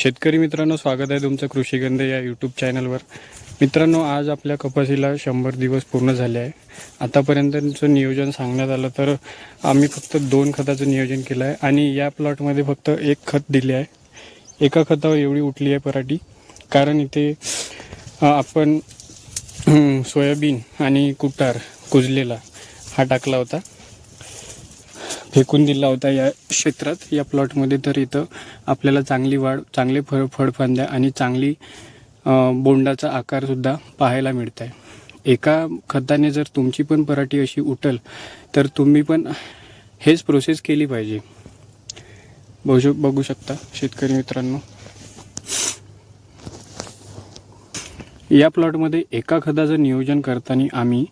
शेतकरी मित्रांनो स्वागत आहे तुमचं कृषीगंध या यूट्यूब चॅनलवर मित्रांनो आज आपल्या कपाशीला शंभर दिवस पूर्ण झाले आहे. आतापर्यंतचं नियोजन सांगण्यात आलं तर आम्ही फक्त दोन खताचं नियोजन केलं आहे आणि या प्लॉटमध्ये फक्त एक खत दिले आहे. एका खतावर एवढी उठली आहे पराठी. कारण इथे आपण सोयाबीन आणि कुटार कुजलेला हा टाकला होता. फेकून दिला होता या क्षेत्रात या प्लॉटमध्ये तर इथं आपल्याला चांगली वाढ चांगले फळ फळफांद्या आणि चांगली बोंडाचा आकारसुद्धा पाहायला मिळत आहे एका खताने जर तुमची पण पराठी अशी उठल तर तुम्ही पण हेच प्रोसेस केली पाहिजे. बघू बघू शकता शेतकरी मित्रांनो. या प्लॉटमध्ये एका खताचं नियोजन करताना आम्ही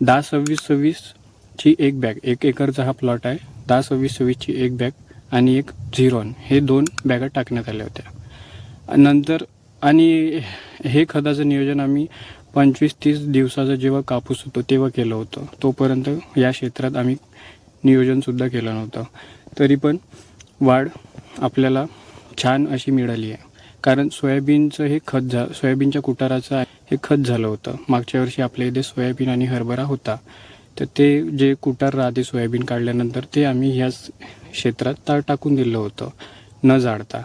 दहा सव्वीस सव्वीसची एक बॅग एक एकरचा हा प्लॉट आहे. दहा सव्वीस सव्वीसची एक बॅग आणि एक झिरॉन हे दोन बॅगा टाकण्यात आल्या होत्या. नंतर आणि हे खताचं नियोजन आम्ही पंचवीस तीस दिवसाचा जेव्हा कापूस होतो तेव्हा केलं होतं. तोपर्यंत या क्षेत्रात आम्ही नियोजनसुद्धा केलं नव्हतं. तरी पण वाढ आपल्याला छान अशी मिळाली आहे. कारण सोयाबीनचं हे खत झा सोयाबीनच्या कुटाराचं हे खत झालं होतं. मागच्या वर्षी आपल्या इथे सोयाबीन आणि हरभरा होता. तर ते जे कुटार राहते सोयाबीन काढल्यानंतर ते आम्ही ह्याच क्षेत्रात ता टाकून दिलं होतं न जाडता.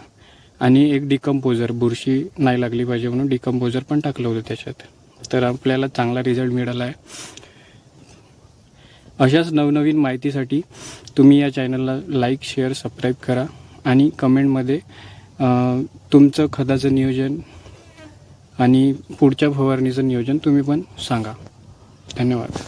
आणि एक डिकम्पोजर बुरशी नाही लागली पाहिजे म्हणून डिकम्पोजर पण टाकलं होतं त्याच्यात. तर आपल्याला चांगला रिझल्ट मिळाला आहे. अशाच नवनवीन माहितीसाठी तुम्ही या चॅनलला लाईक शेअर सबस्क्राईब करा आणि कमेंटमध्ये तुमचं खताचं नियोजन आणि पुढच्या फवारणीचं नियोजन तुम्ही पण सांगा. धन्यवाद.